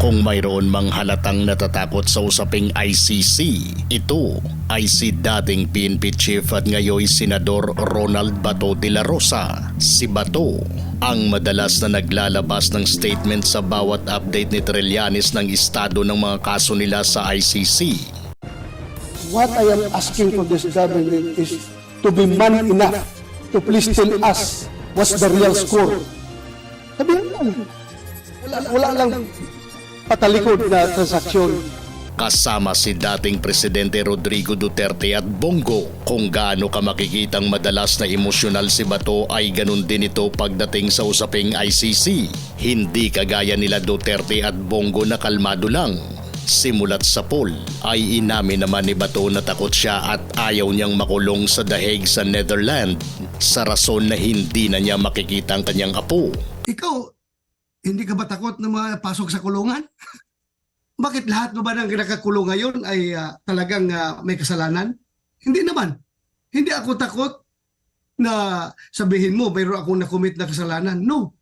Kung mayroon mang halatang natatakot sa usaping ICC, ito ay si dating PNP Chief at ngayon Senador Ronald Bato de la Rosa. Si Bato ang madalas na naglalabas ng statement sa bawat update ni Trillanes ng estado ng mga kaso nila sa ICC. What I am asking for this government is to be man enough to please tell us what's the real score. Sabihan lang. Wala, wala lang patalikod na transaksyon. Kasama si dating Presidente Rodrigo Duterte at Bongo. Kung gaano ka makikitang madalas na emosyonal si Bato ay ganun din ito pagdating sa usaping ICC. Hindi kagaya nila Duterte at Bongo na kalmado lang. Simulat sa poll ay inamin naman ni Bato na takot siya at ayaw niyang makulong sa dahig sa Netherlands sa rason na hindi na niya makikita ang kanyang apo. Ikaw, hindi ka ba takot na mapasok sa kulungan? Bakit lahat ba ng nakakulong ngayon ay ah, talagang ah, may kasalanan? Hindi naman. Hindi ako takot na sabihin mo mayroon akong nakomit na kasalanan. No.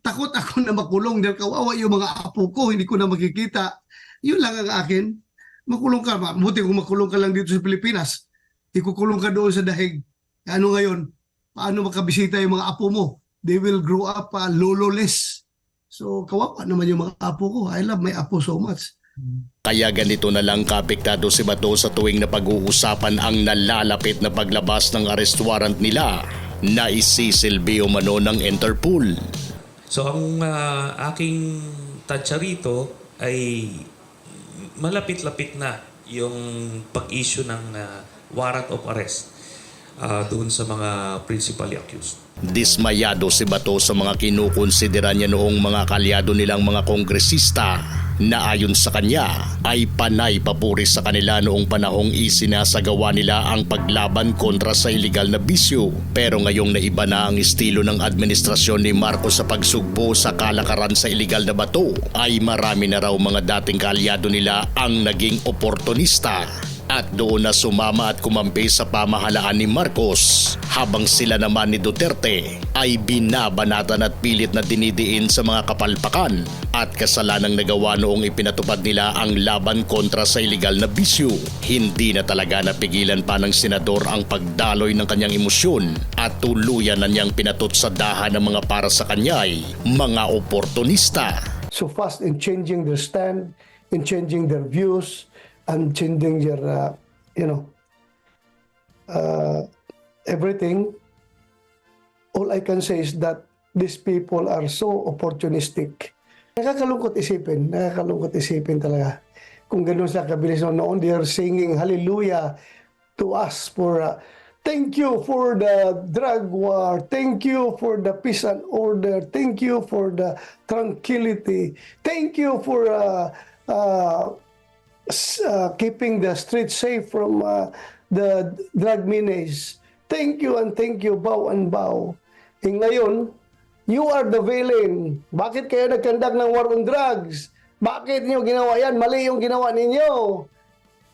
Takot ako na makulong dahil kawawa yung mga apo ko, hindi ko na makikita. Yun lang ang akin. Makulong ka. Buti kung makulong ka lang dito sa Pilipinas. Ikukulong ka doon sa dahig. Ano ngayon? Paano makabisita yung mga apo mo? They will grow up uh, lololess. So, kawawa naman yung mga apo ko. I love my apo so much. Kaya ganito na lang kapiktado si Bato sa tuwing na pag-uusapan ang nalalapit na paglabas ng arrest warrant nila na isisilbi umano ng Interpol. So ang ah, aking tansya rito ay malapit-lapit na yung pag-issue ng ah, warrant of arrest ah, doon sa mga principally accused. Dismayado si Bato sa mga kinukonsidera niya noong mga kalyado nilang mga kongresista na ayon sa kanya ay panay papuri sa kanila noong panahong isinasagawa nila ang paglaban kontra sa iligal na bisyo. Pero ngayong naiba na ang estilo ng administrasyon ni Marcos sa pagsugpo sa kalakaran sa iligal na bato ay marami na raw mga dating kaalyado nila ang naging oportunista at doon na sumama at kumampi sa pamahalaan ni Marcos habang sila naman ni Duterte ay binabanatan at pilit na dinidiin sa mga kapalpakan at kasalanang nagawa noong ipinatupad nila ang laban kontra sa iligal na bisyo. Hindi na talaga napigilan pa ng senador ang pagdaloy ng kanyang emosyon at tuluyan na niyang pinatot sa dahan ng mga para sa kanya ay mga oportunista. So fast in changing their stand, in changing their views, and changing their, uh, you know, uh, everything. All I can say is that these people are so opportunistic. Nakakalungkot isipin, nakakalungkot isipin talaga. Kung ganun sila kabilis no, noon, they are singing hallelujah to us for uh, thank you for the drug war, thank you for the peace and order, thank you for the tranquility, thank you for uh, uh, uh, keeping the streets safe from uh, the drug menace. Thank you and thank you, bow and bow. Eh ngayon, you are the villain. Bakit kayo nagkandak ng war on drugs? Bakit niyo ginawa yan? Mali yung ginawa ninyo.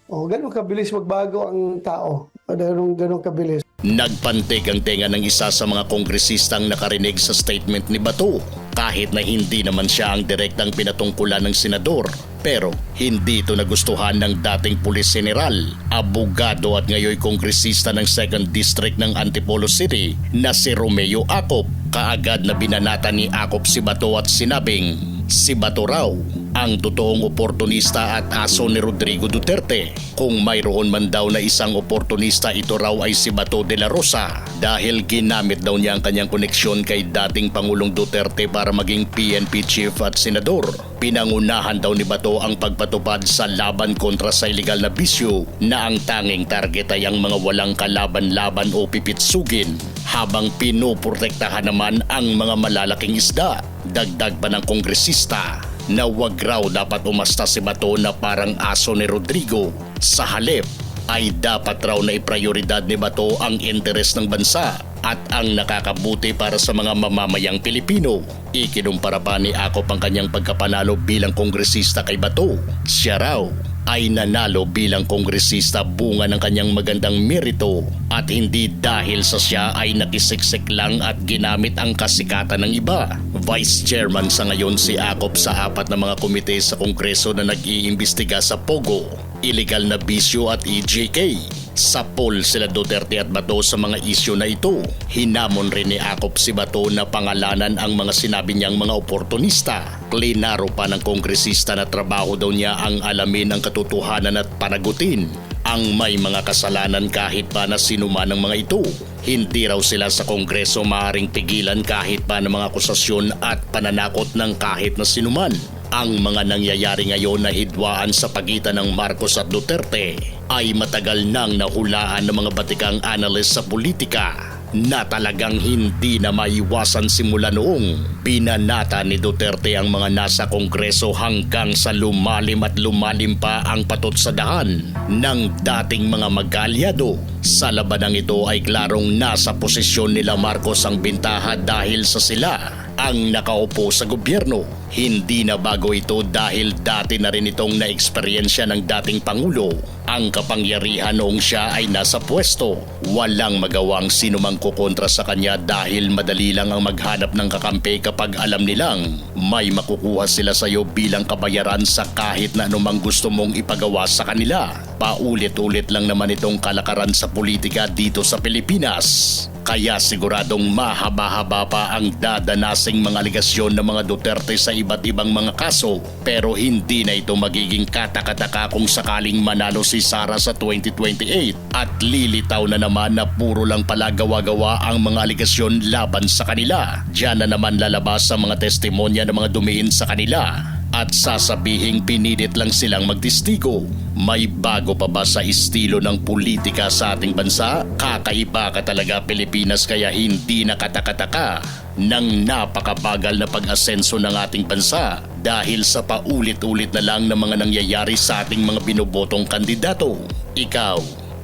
Oh, ganun kabilis magbago ang tao. Ganun, ganun kabilis. Nagpantig ang tenga ng isa sa mga kongresistang nakarinig sa statement ni Bato kahit na hindi naman siya ang direktang pinatungkulan ng senador. Pero hindi ito nagustuhan ng dating pulis general, abogado at ngayon kongresista ng 2nd District ng Antipolo City na si Romeo Acop. Kaagad na binanata ni Acop si Bato at sinabing si Bato raw ang totoong oportunista at aso ni Rodrigo Duterte. Kung mayroon man daw na isang oportunista ito raw ay si Bato de la Rosa dahil ginamit daw niya ang kanyang koneksyon kay dating Pangulong Duterte para maging PNP chief at senador. Pinangunahan daw ni Bato ang pagpatupad sa laban kontra sa iligal na bisyo na ang tanging target ay ang mga walang kalaban-laban o pipitsugin habang pinoprotektahan naman ang mga malalaking isda. Dagdag pa ng kongresista na wag raw dapat umasta si Bato na parang aso ni Rodrigo. Sa halip ay dapat raw na iprioridad ni Bato ang interes ng bansa at ang nakakabuti para sa mga mamamayang Pilipino. Ikinumpara pa ni Akop ang kanyang pagkapanalo bilang kongresista kay Bato. Siya raw ay nanalo bilang kongresista bunga ng kanyang magandang merito at hindi dahil sa siya ay nakisiksik lang at ginamit ang kasikatan ng iba. Vice Chairman sa ngayon si Akop sa apat na mga komite sa Kongreso na nag-iimbestiga sa Pogo, illegal na bisyo at EJK. Sa poll sila Duterte at Bato sa mga isyo na ito. Hinamon rin ni Akop si Bato na pangalanan ang mga sinabi niyang mga oportunista. Klinaro pa ng kongresista na trabaho daw niya ang alamin ang katotohanan at panagutin ang may mga kasalanan kahit pa na sinuma ng mga ito. Hindi raw sila sa kongreso maaring pigilan kahit pa ng mga akusasyon at pananakot ng kahit na sinuman. Ang mga nangyayari ngayon na hidwaan sa pagitan ng Marcos at Duterte ay matagal nang nahulaan ng mga batikang analyst sa politika na talagang hindi na maiwasan simula noong binanata ni Duterte ang mga nasa kongreso hanggang sa lumalim at lumalim pa ang patot sa daan ng dating mga magkalyado. Sa labanang ito ay klarong nasa posisyon nila Marcos ang bintaha dahil sa sila ang nakaupo sa gobyerno. Hindi na bago ito dahil dati na rin itong na-eksperyensya ng dating Pangulo. Ang kapangyarihan noong siya ay nasa pwesto. Walang magawang sinumang kukontra sa kanya dahil madali lang ang maghanap ng kakampi kapag alam nilang may makukuha sila sa iyo bilang kabayaran sa kahit na anumang gusto mong ipagawa sa kanila. Paulit-ulit lang naman itong kalakaran sa politika dito sa Pilipinas. Kaya siguradong mahaba-haba pa ang dadanasing mga aligasyon ng mga Duterte sa iba't ibang mga kaso. Pero hindi na ito magiging katakataka kung sakaling manalo si Sara sa 2028 at lilitaw na naman na puro lang pala gawa-gawa ang mga aligasyon laban sa kanila. Diyan na naman lalabas ang mga testimonya ng mga dumiin sa kanila at sasabihing pinilit lang silang magtistigo. May bago pa ba sa estilo ng politika sa ating bansa? Kakaiba ka talaga Pilipinas kaya hindi nakatakataka ng napakabagal na pag-asenso ng ating bansa dahil sa paulit-ulit na lang ng mga nangyayari sa ating mga binobotong kandidato. Ikaw,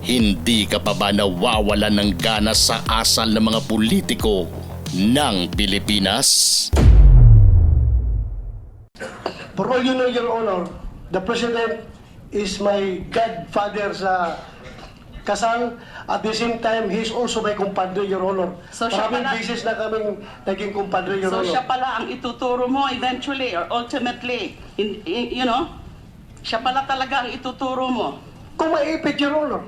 hindi ka pa ba nawawalan ng gana sa asal ng mga politiko ng Pilipinas? For all you know, Your Honor, the President is my godfather sa kasal. At the same time, he's also my kumpadre, Your Honor. So siya Maraming pala- beses na kaming naging kumpadre, Your So Honor. siya pala ang ituturo mo eventually or ultimately, in, in- you know, siya pala talaga ang ituturo mo. Kung maipit, Your Honor,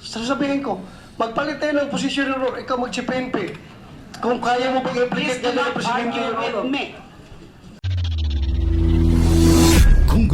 sasabihin ko, magpalit tayo ng posisyon, Your Honor, ikaw mag-PNP. Kung kaya mo bang Please i-implicate do ka ng not Presidente, argue Your with Honor. me.